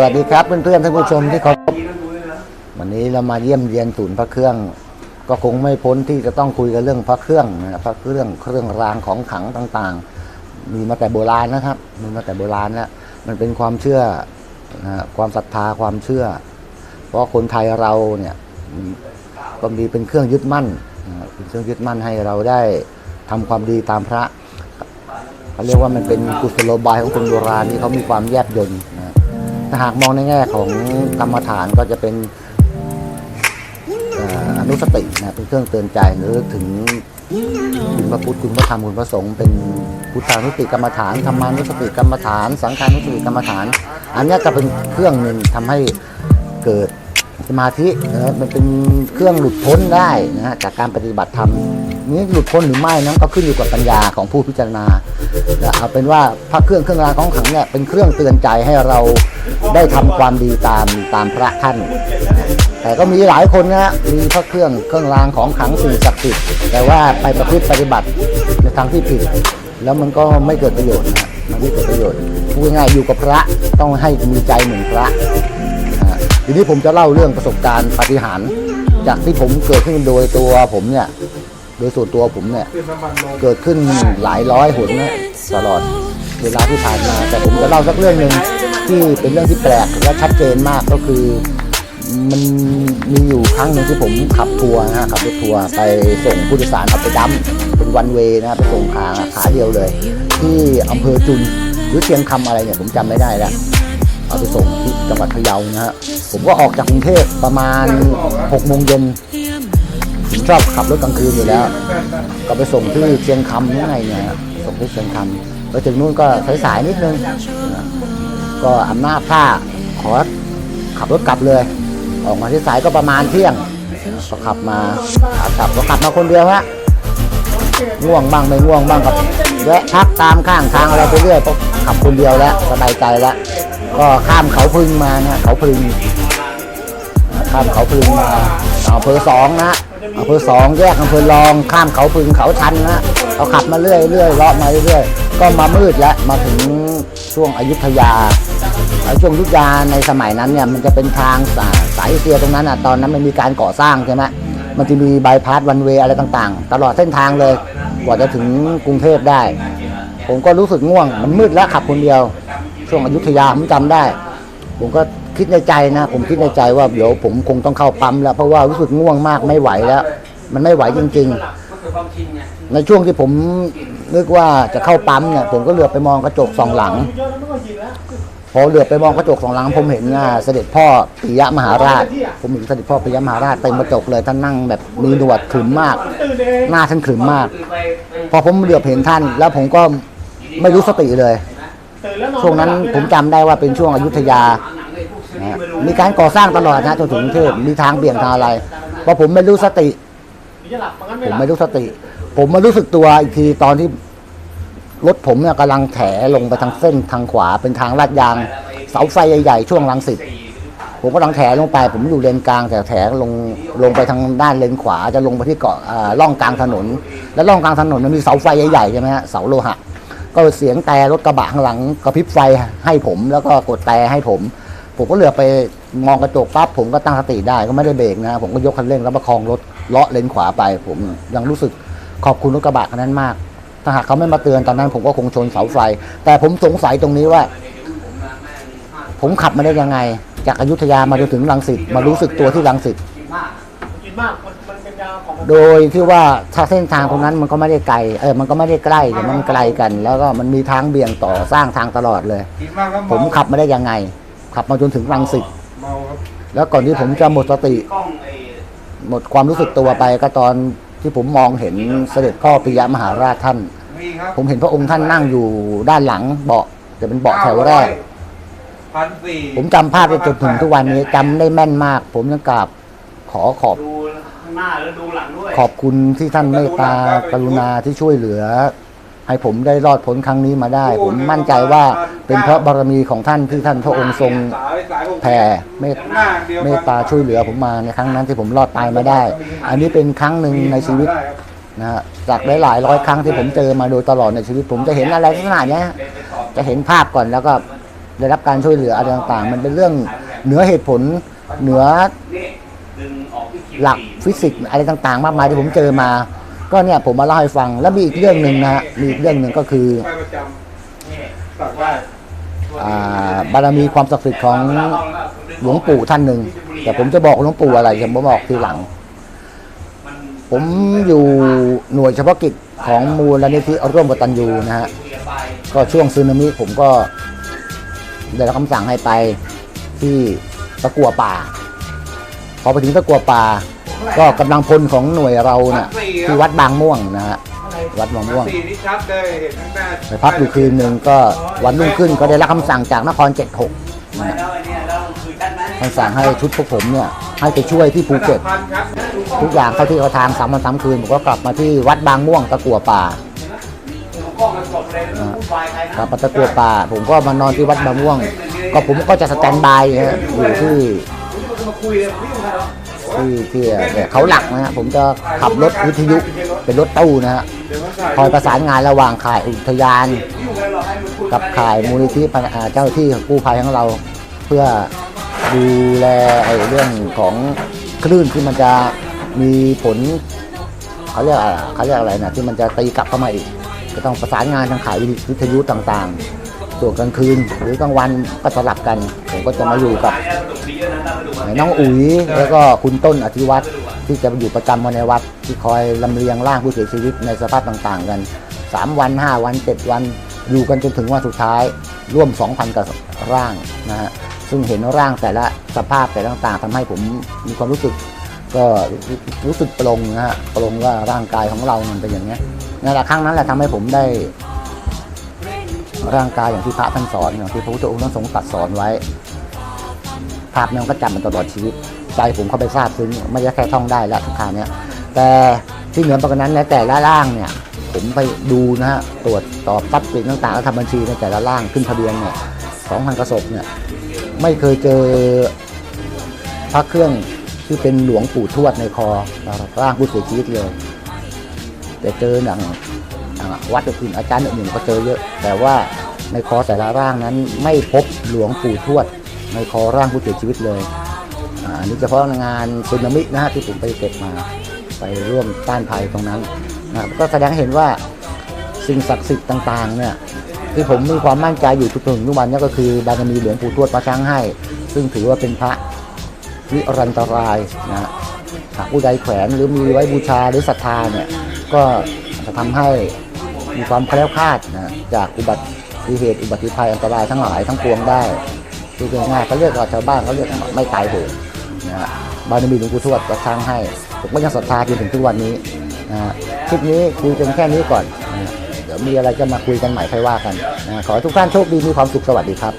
สวัสดีครับเพื่อนๆท่านผู้ชมที่เคารพวันนี้เรามาเยี่ยมเยียนศูนย์พระเครื่อง ก็คงไม่พ้นที่จะต้องคุยกันเรื่องพระเครื่องนะพระเครื่องเครื่องรางของขลังต่างๆ มีมาแต่โบราณนะครับ มีมาแต่โบราณแล้วมันเป็นความเชื่อนะฮะความศรัทธาความเชื่อ เพราะคนไทยเราเนี่ยก็มีเป็นเครื่องยึดมั่นเป็นเครื่องยึดมั่นให้เราได้ทำความดีตามพระเขาเรียกว่ามันเป็นกุศโลบายของคนโบราณที่เขามีความแยบยล ถ้าหากมองในแง่ของกรรมฐานก็จะเป็นอนุสตินะเป็นเครื่องเตือนใจหรือถึงคุณพระพุทธคุณพระธรรมคุณพระสงฆ์เป็นพุทธานุสติกรรมฐานธรรมานุสติกรรมฐาน สังฆานุสติกรรมฐาน อันนี้ก็เป็นเครื่องหนึ่งทำให้เกิด สมาธินะมันเป็นเครื่องหลุดพ้นได้นะฮะจากการปฏิบัติธรรมนี้หลุดพ้นหรือไม่นั้นก็ขึ้นอยู่กับปัญญาของผู้พิจารณาเอาเป็นว่าพระเครื่องเครื่องรางของขลังเนี่ยเป็นเครื่องเตือนใจให้เราได้ทำความดีตามตามพระท่าน แต่ก็มีหลายคนนะฮะมีพระเครื่องเครื่องรางของขลังสิ่งศักดิ์สิทธิ์แต่ว่าไปประพฤติปฏิบัติในทางที่ผิด แล้วมันก็ไม่เกิดประโยชน์นะมันไม่เกิดประโยชน์พูดง่ายอยู่กับพระต้องให้มีใจเหมือนพระ ทีนี้ผมจะเล่าเรื่องประสบการณ์ปาฏิหารย์จากที่ผมเกิดขึ้นโดยตัวผมเนี่ย โดยส่วนตัวผมเนี่ย เกิดขึ้นหลายร้อยหนนะตลอดเวลาที่ผ่านมา แต่ผมจะเล่าสักเรื่องหนึ่งที่เป็นเรื่องที่แปลกและชัดเจนมากก็คือมันมีอยู่ครั้งหนึ่งที่ผมขับทัวร์นะฮะขับรถทัวร์ไปส่งผู้โดยสารเอาไปดัมเป็นวันเวนะไปส่งขาขาเดียวเลย ที่อำเภอจุนหรือเชียงคำอะไรเนี่ยผมจำไม่ได้แล้ว เอาไปส่งที่จังหวัดพะเยานะฮะผมก็ออกจากกรุงเทพประมาณ6โมงเย็นผมชอบขับรถกลางคืนอยู่แล้ว ก็ไปส่งที่เชียงคำนี่ไงเนี่ยส่งที่เชียงคำไปถึงนู่นก็สายๆนิดนึงนะก็อำนาจผ้าขอขับรถกลับเลย ออกมาที่สายก็ประมาณเที่ยงก็ขับมาขากลับก็ขับมาคนเดียวฮะง่วงบ้างไม่ง่วงบ้างก็ แวะพักตามข้างทางอะไรไปเรื่อยขับคนเดียวแล้วสบายใจแล้ว ก็ข้ามเขาพึงมานะเขาพึงข้ามเขาพึงมาอำเภอสองนะอำเภอสองแยกอำเภอรองข้ามเขาพึงเขาชันนะเราขับมาเรื่อยเรื่อยเลาะมาเรื่อยๆก็มามืดแล้วมาถึงช่วงอยุธยาช่วงอยุธยาในสมัยนั้นเนี่ยมันจะเป็นทางสายสายเอเชียตรงนั้นอะตอนนั้นมันมีการก่อสร้างใช่ไหมมันจะมีบายพาสวันเวอะไรต่างๆ ตลอดเส้นทางเลย กว่าจะถึงกรุงเทพได้ ผมก็รู้สึกง่วง มันมืดแล้วขับคนเดียว ช่วงอยุธยาผมจำได้ ผมก็คิดในใจนะ ผมคิดในใจว่าเดี๋ยวผมคงต้องเข้าปั๊มแล้ว เพราะว่ารู้สึกง่วงมากไม่ไหวแล้ว มันไม่ไหวจริง ๆ ในช่วงที่ผมนึกว่าจะเข้าปั๊มเนี่ยผมก็เหลือไปมองกระจกสองหลัง พอเหลือบไปมองกระจกสองหลังผมเห็นอ่าเสด็จพ่อปิยมหาราช ผมเห็นเสด็จพ่อปิยมหาราชเต็มกระจกเลยท่านนั่งแบบมีหนวดขรึมมาก หน้าท่านขรึมมาก พอผมเหลือบเห็นท่าน แล้วผมก็ไม่รู้สติเลย ช่วงนั้นผมจำได้ว่าเป็นช่วงอยุธยานะฮะมีการก่อสร้างตลอดนะจนถึงกรุงเทพมีทางเบี่ยงทางอะไรพราะผมไม่รู้สติ ผมไม่รู้สติ ผมมารู้สึกตัวอีกทีตอนที่ รถผมเนี่ยกำลังแถลงไปทางเส้นทางขวาเป็นทางลาดยาง เสาไฟใหญ่ๆช่วงลังสิตผมก็กำลังแถลงไป ผมอยู่เลนกลางแต่แถลงลงไปทางด้านเลนขวาจะลงไปที่เกาะอ่าล่องกลางถนน แล้วล่องกลางถนนมันมีเสาไฟใหญ่ๆใช่ไหมฮะเสาโลหะ ก็เสียงแต่รถกระบะข้างหลังกระพริบไฟให้ผมแล้วก็กดแต่ให้ผม ผมก็เหลือไปมองกระจกปั๊บผมก็ตั้งสติได้ก็ไม่ได้เบรกนะผมก็ยกคันเร่งแล้วประคองรถเลาะเลนขวาไป ผมยังรู้สึกขอบคุณรถกระบะคันนั้นมาก ถ้าหากเขาไม่มาเตือนตอนนั้น ผมก็คงชนเสาไฟ แต่ผมสงสัยตรงนี้ว่า ผมขับมาได้ยังไง จากอยุธยามาจนถึงรังสิตมารู้สึกตัวที่รังสิตโดยที่ว่าถ้าเส้นทางตรงนั้นมันก็ไม่ได้ไกลเออมันก็ไม่ได้ใกล้แต่มันไกลกัน แล้วก็มันมีทางเบี่ยงต่อสร้างทางตลอดเลย ผมขับมาได้ยังไง ขับมาจนถึงรังสิตแล้วก่อนที่ผมจะหมดสติ หมดความรู้สึกตัวไปก็ตอน ที่ผมมองเห็นเสด็จพ่อปิยมหาราชท่านมีครับผมเห็นพระองค์ท่านนั่งอยู่ด้านหลังเบาะจะเป็นเบาะแถวแรกพันสี่ผมจำภาพได้จนถึงทุกวันนี้จำได้แม่นมาก ผมยังกราบขอขอบดูข้างหน้าแล้วดูหลังด้วยขอบคุณที่ท่านเมตตากรุณาที่ช่วยเหลือ ให้ผมได้รอดพ้นครั้งนี้มาได้ ผมมั่นใจว่าเป็นเพราะบารมีของท่านที่ท่านพระองค์ทรงสายสายหกแผ่เมตหน้าเดียวกันเมตตาช่วยเหลือผมมาในครั้งนั้นที่ผมรอดตายมาได้ อันนี้เป็นครั้งหนึ่งในชีวิตได้ครับนะฮะจากหลายๆร้อยครั้งที่ผมเจอมาโดยตลอดในชีวิต ผมจะเห็นอะไรลักษณะเนี้ยจะเห็นภาพก่อนแล้วก็ได้รับการช่วยเหลืออะไรต่างๆ มันเป็นเรื่องเหนือเหตุผลเหนือนี่ดึงออกที่คิวหลักฟิสิกส์อะไรต่างๆ มากมายที่ผมเจอมา ก็เนี่ยผมมาเล่าให้ฟังแล้วมีอีกเรื่องหนึ่งนะฮะมีอีกเรื่องหนึ่งก็คือประจนี่ำสั่งว่าอ่าบารมีความศักดิ์สิทธิ์ของหลวงปู่ท่านหนึ่งแต่ผมจะบอกหลวงปู่อะไรผมบอกทีหลัง ผมอยู่หน่วยเฉพาะกิจของมูลนิธิร่วมกตัญญูนะฮะก็ช่วงซึนามิผมก็ได้รับคำสั่งให้ไปที่ตะกัวป่า พอไปถึงตะกัวป่า ก็กำลังพลของหน่วยเราเนะ่ยที่วัดบางม่วงนะฮะวัดบางพันม่วง สี่นี่ชัดเลยเห็นตั้งแต่ไปพักอยู่คืนหนึ่งก็วันรุ่งขึ้นก็ได้รับคำสั่งจากนคร 76ไม่นะฮะแล้วไอ้เนี่ยแล้วคือชัดไหมคำสั่งให้ชุดพวกผมเนี่ยให้ไปช่วยที่ภูเก็ต พันครับทุกอย่างเข้าที่เขาทางสามวันสามคืนผมก็กลับมาที่วัดบางม่วงตะกัวป่าดูกล้องมันกดเลยไม่ต้องพูดวายใครนะ กลับมาตะกัวป่า ผมก็มานอนที่วัดบางม่วง ก็ผมก็จะสแตนบายฮะอยู่ที่มาคุยเลยพี่ยุ่งกันหรอ ที่ที่เขาหลักนะฮะผมจะขับรถวิทยุเป็นรถตู้นะฮะคอยประสานงานระหว่างข่ายอุทยาน กับข่ายมูลนิธิปะอ่าเจ้าหน้าที่กู้ภัยของเรา เพื่อดูแลไอ้เรื่องของคลื่นที่มันจะมีผลเขาเรียกอะไรเขาเรียกอะไรนะที่มันจะตีกลับเข้ามาอีกก็ต้องประสานงานทางข่ายวิทยุต่างๆส่วนกลางคืนหรือกลางวันก็สลับกัน ผมก็จะมาอยู่กับน้องอุ๋ยแล้วก็คุณต้นอธิวัตรที่จะมาอยู่ประจำมาในวัด ที่คอยลำเลียงร่างผู้เสียชีวิตในสภาพต่างๆ กัน 3 วัน 5 วัน 7 วันอยู่กันจนถึงวันสุดท้ายร่วม 2,000กับร่างนะฮะซึ่งเห็นร่างแต่ละสภาพแต่ละต่างๆทำให้ผมมีความรู้สึก ก็รู้สึกปลงนะฮะปลงว่าร่างกายของเรามันเป็นอย่างนี้ยนั่นแหละครั้งนั้นแหละทำให้ผมได้ ร่างกายอย่างที่พระท่านสอนอย่างที่พระพุทธองค์ท่านทรงตรัดสอนไว้ภาพนั้นก็จำมันตลอดชีวิต ใจผมเข้าไปทราบซึ้งไม่ใช่แค่ท่องได้แล้วทุกคราวเนี้ยแต่ที่เหนือไปกว่านั้นในแต่ละร่างเนี่ยผมไปดูนะฮะตรวจสอบทรัพย์สินต่างๆแล้วทำบัญชีในแต่ละร่างขึ้นทะเบียนเนี่ยสองพันกระสบเนี่ยไม่เคยเจอพระเครื่องที่เป็นหลวงปู่ทวดในคอร่างผู้เสียชีวิตเลย แต่เจอหนังอ่าวัดอื่นอาจารย์อื่นก็เจอเยอะ แต่ว่าในคอแต่ละร่างนั้นไม่พบหลวงปู่ทวด ในคอร่างผู้เสียชีวิตเลยอันนี้เฉพาะงานสึนามินะฮะที่ผมไปเก็บมาไปร่วมต้านภัยตรงนั้นนะครับก็แสดงเห็นว่าสิ่งศักดิ์สิทธิ์ต่างๆเนี่ยที่ผมมีความมั่นใจอยู่ทุกถึงทุกวันนี้ก็คือบารมีหลวงปู่ทวดประช้างให้ ซึ่งถือว่าเป็นพระวิรันตรายนะฮะหากผู้ใดแขวนหรือมีไว้บูชาหรือศรัทธาเนี่ยก็จะทำให้มีความแคล้วคลาดนะจากอุบัติเหตุอุบัติภัยอันตรายทั้งหลายทั้งปวงได้ คือเป็นง่ายเขาเรียกว่าชาวบ้านเขาเรียกไม่ตายโหงนะฮะบารมีหลวงปู่ทวดประทางให้ ผมก็ยังศรัทธาจนถึงทุกวันนี้นะฮะคลิปนี้คุยกันแค่นี้ก่อนนะเดี๋ยวมีอะไรจะมาคุยกันใหม่ค่อยว่ากันนะฮะขอให้ทุกท่านโชคดีมีความสุขสวัสดีครับ